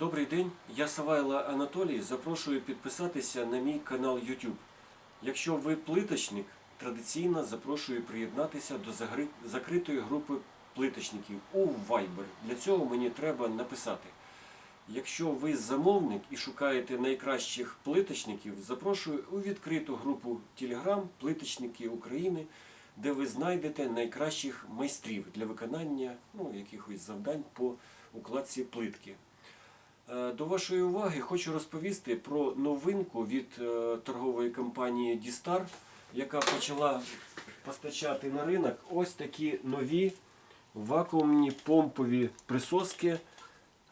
Добрий день, я Савайло Анатолій. Запрошую підписатися на мій канал YouTube. Якщо ви плиточник, традиційно запрошую приєднатися до закритої групи плиточників у Viber. Для цього мені треба написати. Якщо ви замовник і шукаєте найкращих плиточників, запрошую у відкриту групу Telegram Плиточники України, де ви знайдете найкращих майстрів для виконання ну, якихось завдань по укладці плитки. Е, До вашої уваги хочу розповісти про новинку від е, торгової компанії Дістар, яка почала постачати на ринок ось такі нові вакуумні помпові присоски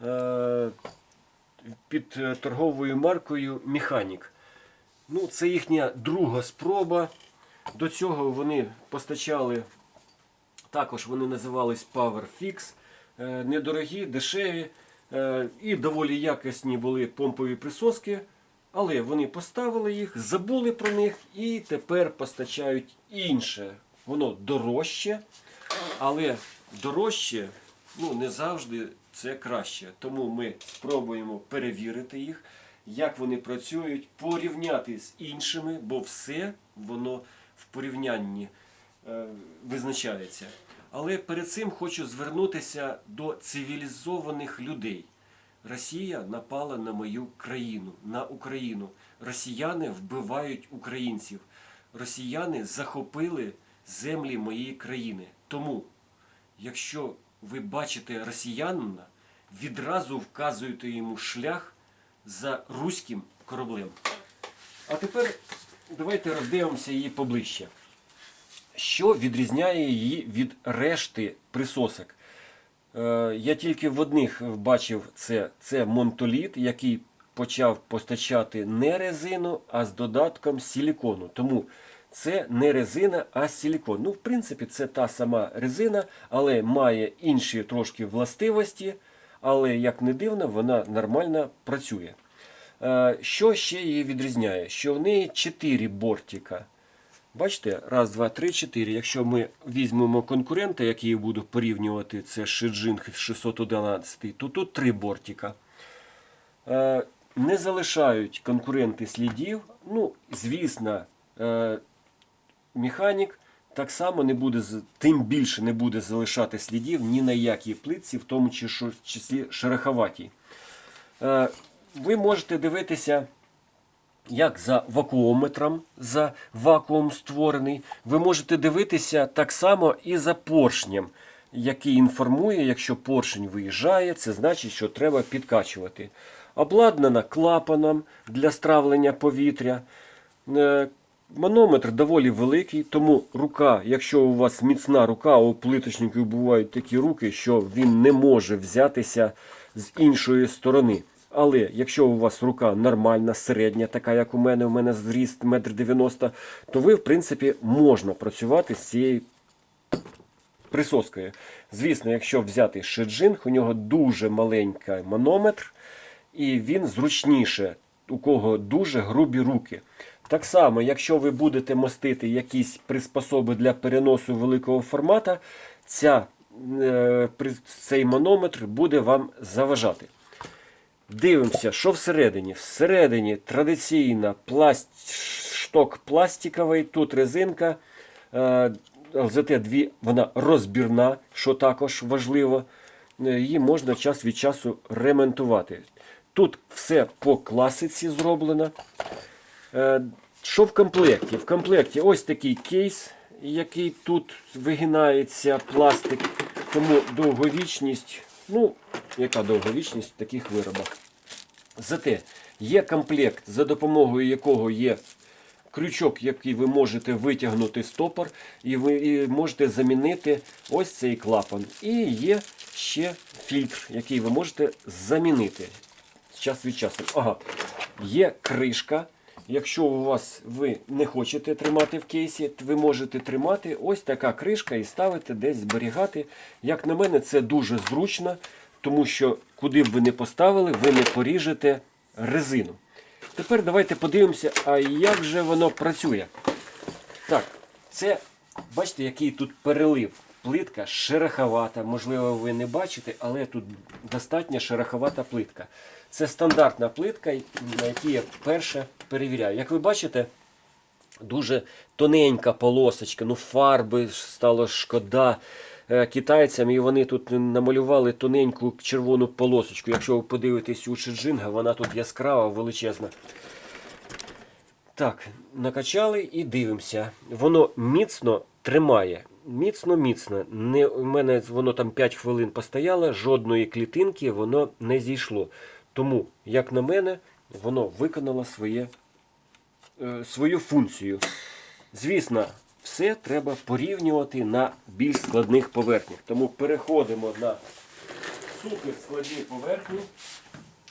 е, під торговою маркою Механік. Ну, це їхня друга спроба. До цього вони постачали, також вони називались Power Fix. Е, Недорогі, дешеві і доволі якісні були помпові присоски. Але вони поставили їх, забули про них і тепер постачають інше. Воно дорожче, але дорожче ну, не завжди це краще. Тому ми спробуємо перевірити їх, як вони працюють, порівняти з іншими, бо все воно в порівнянні е, визначається. Але перед цим хочу звернутися до цивілізованих людей. Росія напала на мою країну, на Україну. Росіяни вбивають українців. Росіяни захопили землі моєї країни. Тому, якщо ви бачите росіянина, відразу вказуєте йому шлях за руським кораблем. А тепер давайте роздивимося її поближче. Що відрізняє її від решти присосок? Е, Я тільки в одних бачив це, це монтоліт, який почав постачати не резину, а з додатком силікону. Тому це не резина, а силікон. Ну, в принципі, це та сама резина, але має інші трошки властивості. Але, як не дивно, вона нормально працює. Е, Що ще її відрізняє? Що в неї 4 бортика. Бачите, раз, два, три, чотири. Якщо ми візьмемо конкурента, який буду порівнювати, це Shijing 611, то тут три бортика. Е, Не залишають конкуренти слідів. Ну, звісно, е, механік так само не буде, тим більше не буде залишати слідів ні на якій плитці, в тому числі- числі шероховатій. Е, Ви можете дивитися як за вакуометром, за вакуум створений. Ви можете дивитися так само і за поршнем, який інформує, якщо поршень виїжджає, це значить, що треба підкачувати. Обладнана клапаном для стравлення повітря. Е, Манометр доволі великий, тому рука, якщо у вас міцна рука, у плиточників бувають такі руки, що він не може взятися з іншої сторони. Але якщо у вас рука нормальна, середня, така як у мене, у мене зріст 1,90 м, то ви, в принципі, можна працювати з цією присоскою. Звісно, якщо взяти шеджинг, у нього дуже маленький манометр, і він зручніше, у кого дуже грубі руки. Так само, якщо ви будете мостити якісь приспособи для переносу великого формата, ця, е, цей манометр буде вам заважати. Дивимося, що всередині. Всередині традиційна пласт... шток пластиковий, тут резинка. Е, ЛЗТ-2 вона розбірна, що також важливо. Е, Її можна час від часу ремонтувати. Тут все по класиці зроблено. Е, Що в комплекті? В комплекті ось такий кейс, який тут вигинається пластик, тому довговічність. Ну, яка довговічність в таких виробах? Зате є комплект, за допомогою якого є крючок, який ви можете витягнути стопор, і ви і можете замінити ось цей клапан. І є ще фільтр, який ви можете замінити час від часу. Ага. Є кришка. Якщо у вас ви не хочете тримати в кейсі, ви можете тримати ось така кришка і ставити десь зберігати. Як на мене, це дуже зручно, тому що куди б ви не поставили, ви не поріжете резину. Тепер давайте подивимося, а як же воно працює. Так, це бачите, який тут перелив. плитка шероховата. Можливо, ви не бачите, але тут достатньо шероховата плитка. Це стандартна плитка, на якій я перше перевіряю. Як ви бачите, дуже тоненька полосочка, ну фарби стало шкода е, китайцям, і вони тут намалювали тоненьку червону полосочку. Якщо ви подивитесь у Шиджинга, вона тут яскрава, величезна. Так, накачали і дивимося. Воно міцно тримає. Міцно, міцно. Не, у мене воно там 5 хвилин постояло, жодної клітинки воно не зійшло. Тому, як на мене, воно виконало своє, е, свою функцію. Звісно, все треба порівнювати на більш складних поверхнях. Тому переходимо на супер складні поверхні.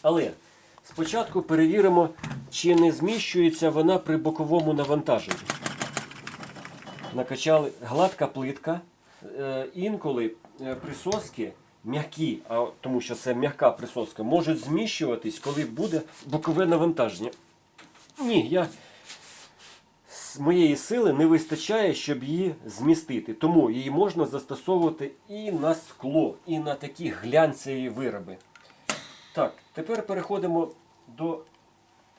Але спочатку перевіримо, чи не зміщується вона при боковому навантаженні. Накачали гладка плитка. Е, Інколи е, присоски м'які, а тому що це м'яка присоска, можуть зміщуватись, коли буде бокове навантаження. Ні, я моєї сили не вистачає, щоб її змістити. Тому її можна застосовувати і на скло, і на такі глянцеві вироби. Так, тепер переходимо до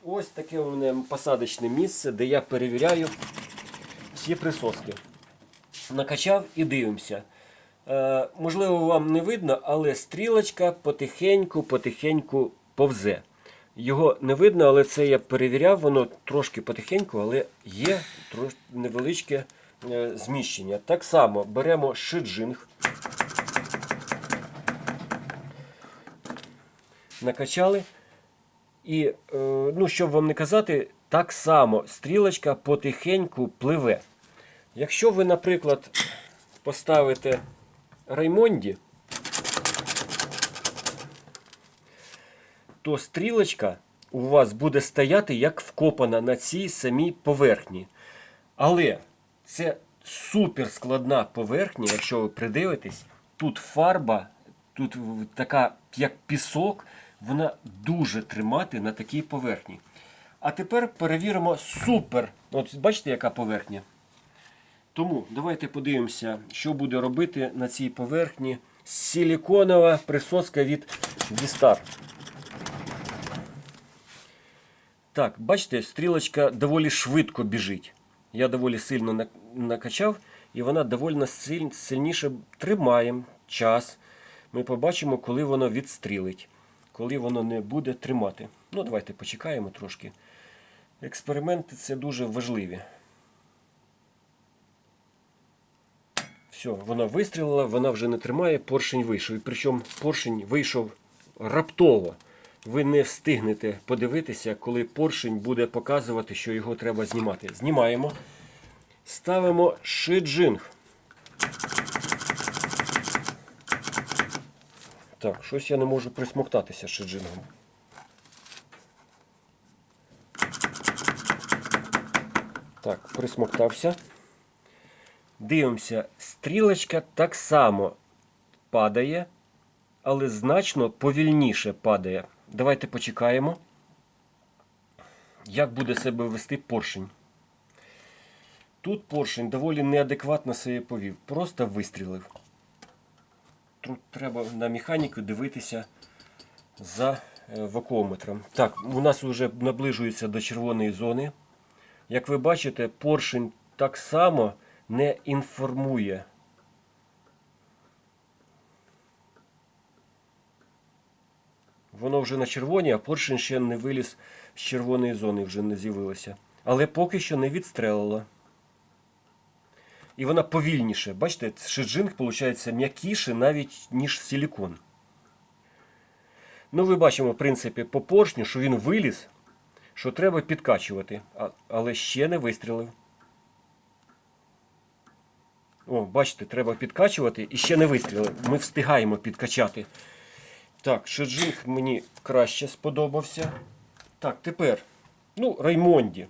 ось таке у мене посадочне місце, де я перевіряю всі присоски. Накачав і дивимося. Е, можливо, вам не видно, але стрілочка потихеньку, потихеньку повзе. Його не видно, але це я перевіряв, воно трошки потихеньку, але є невеличке е, зміщення. Так само беремо шиджинг. Накачали. І, е, ну, щоб вам не казати, так само стрілочка потихеньку пливе. Якщо ви, наприклад, поставите Раймонді, то стрілочка у вас буде стояти як вкопана на цій самій поверхні. Але це супер складна поверхня, якщо ви придивитесь, тут фарба, тут така як пісок, вона дуже тримати на такій поверхні. А тепер перевіримо супер. От бачите, яка поверхня? Тому давайте подивимося, що буде робити на цій поверхні силіконова присоска від Вістар. Так, бачите, стрілочка доволі швидко біжить. Я доволі сильно накачав, і вона доволі силь- сильніше тримає час. Ми побачимо, коли воно відстрілить, коли воно не буде тримати. Ну, давайте почекаємо трошки. Експерименти це дуже важливі. Все, вона вистрілила, вона вже не тримає, поршень вийшов. І причому поршень вийшов раптово. Ви не встигнете подивитися, коли поршень буде показувати, що його треба знімати. Знімаємо. Ставимо шиджинг. Так, щось я не можу присмоктатися шиджингом. Так, присмоктався. Дивимося, стрілочка так само падає, але значно повільніше падає. Давайте почекаємо, як буде себе вести поршень. Тут поршень доволі неадекватно себе повів, просто вистрілив. Тут треба на механіку дивитися за е, вакуометром. Так, у нас вже наближується до червоної зони. Як ви бачите, поршень так само не інформує. Воно вже на червоній, а поршень ще не виліз з червоної зони, вже не з'явилося. Але поки що не відстрелило. І вона повільніше. Бачите, шиджинг, виходить, м'якіше навіть, ніж силікон. Ну, ви бачимо, в принципі, по поршню, що він виліз, що треба підкачувати, але ще не вистрілив. О, бачите, треба підкачувати і ще не вистрілив. Ми встигаємо підкачати. Так, шеджинг мені краще сподобався. Так, тепер. Ну, Раймонді.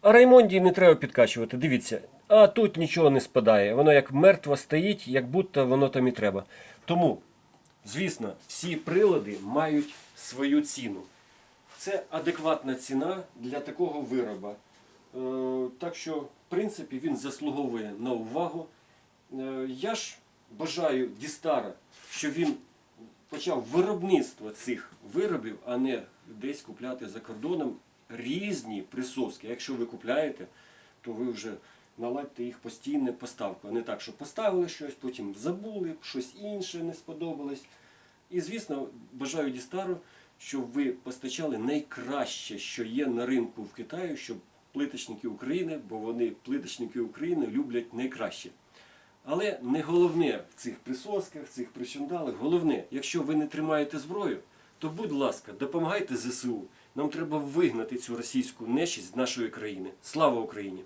А Раймонді не треба підкачувати. Дивіться. А тут нічого не спадає. Воно як мертво стоїть, як будто воно там і треба. Тому, звісно, всі прилади мають свою ціну. Це адекватна ціна для такого вироба. Е, Так що, в принципі, він заслуговує на увагу. Е, Я ж бажаю Дістара, щоб він почав виробництво цих виробів, а не десь купляти за кордоном різні присоски. Якщо ви купляєте, то ви вже наладьте їх постійну поставку, а не так, що поставили щось, потім забули, щось інше не сподобалось. І, звісно, бажаю Дістару, щоб ви постачали найкраще, що є на ринку в Китаї, щоб плиточники України, бо вони плиточники України люблять найкраще. Але не головне в цих присосках, цих причандалах, головне, якщо ви не тримаєте зброю, то будь ласка, допомагайте ЗСУ. Нам треба вигнати цю російську нечість з нашої країни. Слава Україні!